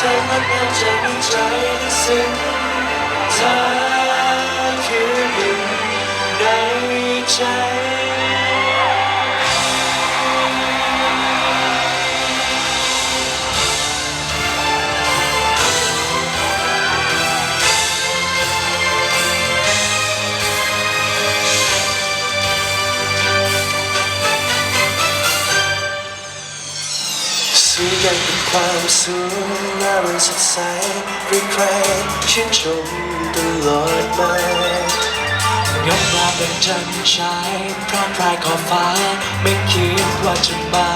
take my pen, try to sing. Time. ความสูงและมันสดใสใครๆชื่นชมตลอดมายกมาเป็นจันทรายพร้อมพรายขอบฟ้า ไม่คิดว่าจะมา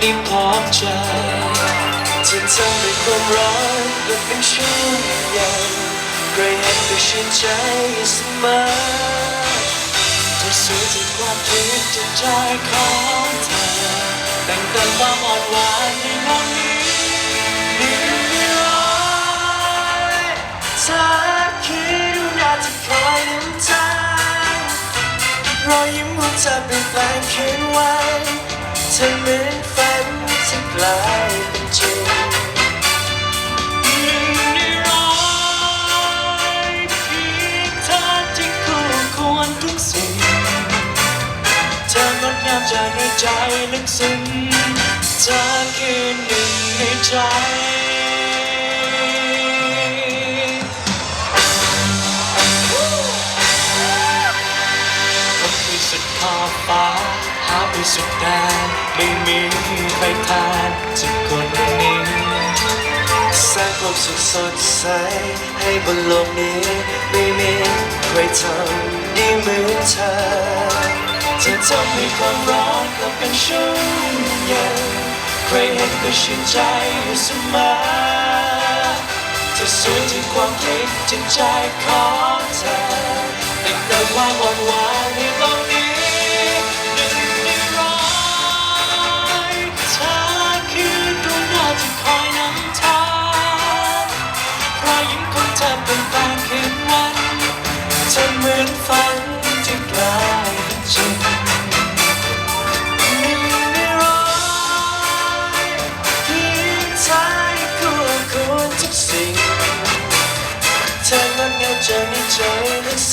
ได้พบเจอจะทำให้ความร้อนและเป็นช่วงเย็นใครเห็นก็ชื่นใจเสมอจะสื่อถึงความคิดจิตใจของเธอ แต่งเติมความอ่อนหวานในโลกนี้นี้ร้อยถ้าคิดว่าจะคอยน้ำตารอยยิ้มของเธอเป็นแฟนเขียนไว้เธอเหมือนฝันที่กลายเป็นจริง จากในใจลึกซึ้งเธอคือหนึ่งในใจคนไปสุดขอบฟ้าหาไปสุดแดนไม่มีใครแทนจากคนนี้สร้างความสุขสดใสให้บนโลกนี้ไม่มีใครทำได้เหมือนเธอ จะทำให้ความร้อนกลับเป็นชุ่มเย็นใครเห็นก็ชื่นใจอยู่เสมอจะสวยที่ความคิดจิตใจของเธอแต่เติมความอ่อนหวานในโลกนี้หนึ่งในร้อยเธอคือดวงดาวที่คอยนำทางรอยยิ้มของเธอเป็นแฟนคืนวันเธอเหมือนฝัน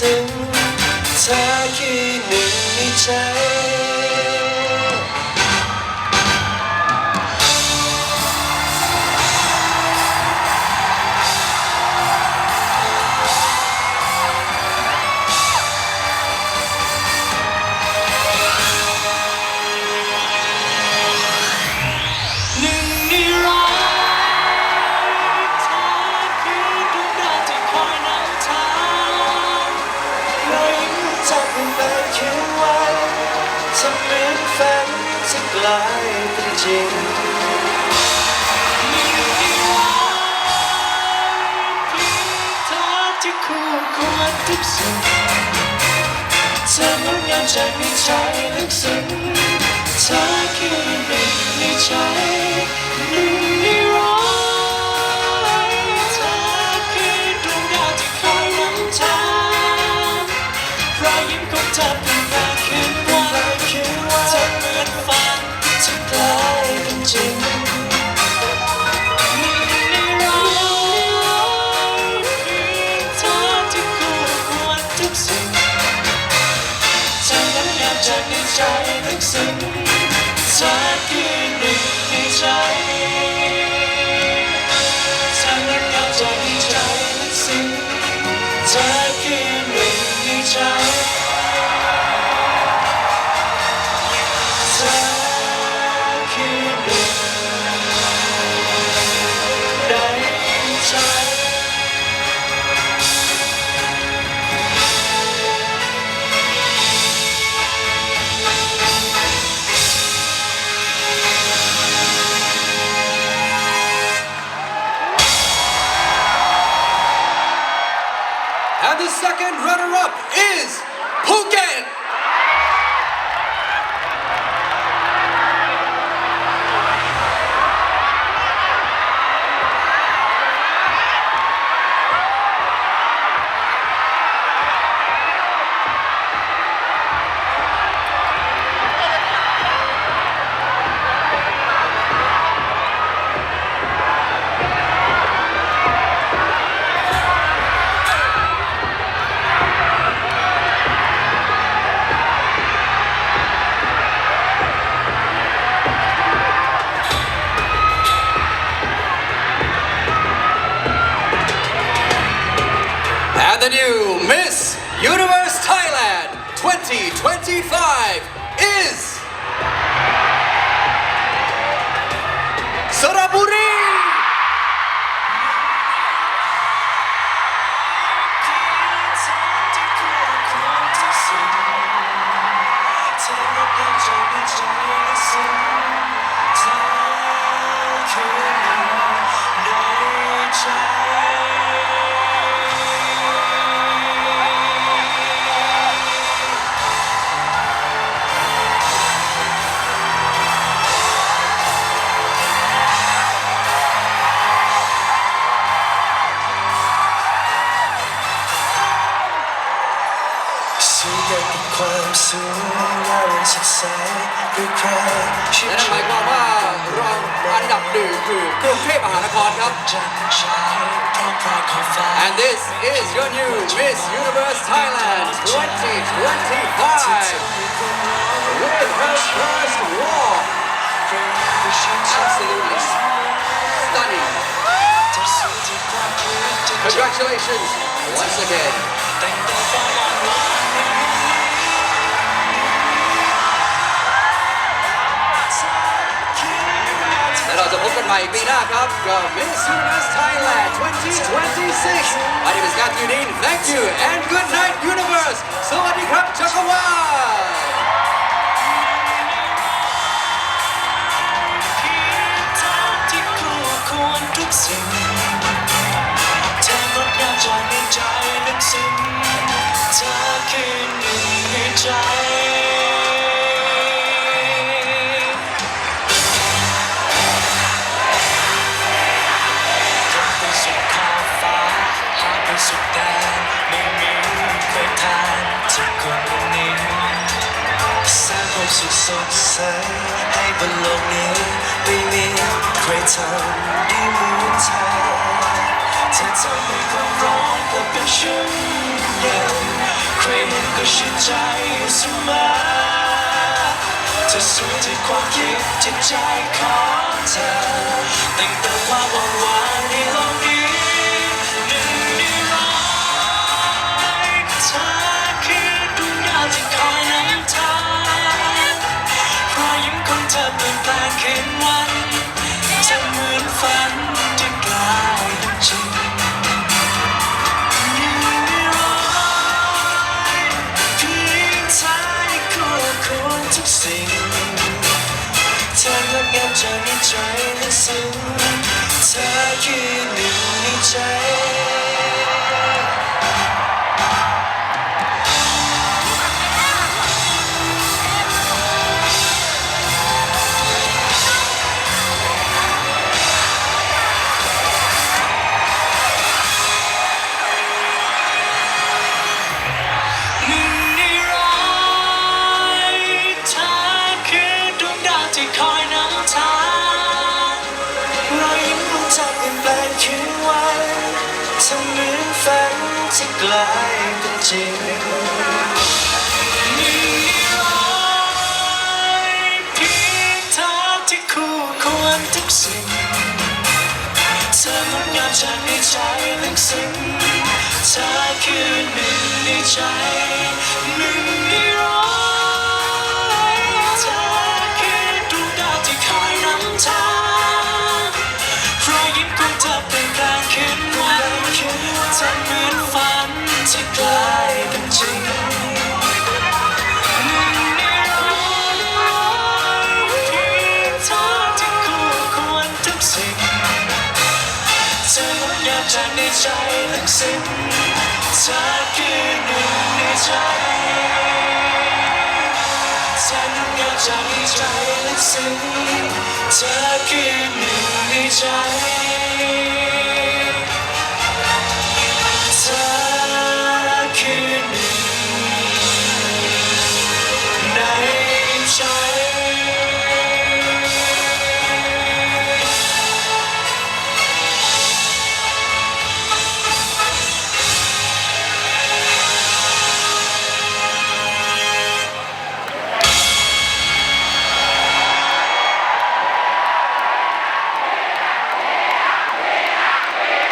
ถึงเธอคือหนึ่งในใจ ที่กลายเป็นจริงมีกี่วันเพียงเธอที่คู่ควรทุกสิ่งเธองดงามจากในใจลึกซึ้งเธอคือหนึ่งในใจ จา up. 2025 และนั่นหมายความว่ารองอันดับหนึ่งคือกรุงเทพมหานครครับ จันทรายพร้อมพรายขอบฟ้า And this is your new Miss Universe Thailand 2025 with her first walk. Absolutely stunning. Congratulations once again. พบกันใหม่ปีหน้าครับกับ Miss Universe Thailand 2026 My name is Matthew Dean Thank you and good night Universe ความสุขสดใสให้บนโลกนี้ไม่มีใครทำได้เหมือนเธอเธอทำให้ความร้อนกลับเป็นชุ่มเย็นใครเห็นก็ชื่นใจอยู่เสมอเธอสวยที่ความคิดจิตใจของเธอแต่งเติมความหวังหวานในโลกนี้หนึ่งในร้อยเธอ ลึ กลายเป็นจริงหนึ่งในร้อยเพียงเธอที่คู่ควรทุกสิ่งเธองดงามฉันในใจลึกซึ้งเธอคือหนึ่งในใจหนึ่งใน ลึกซึ้งเธอคือหนึ่งในใจฉันงดงามจากใจใจลึกซึ้งเธอคือหนึ่งในใจ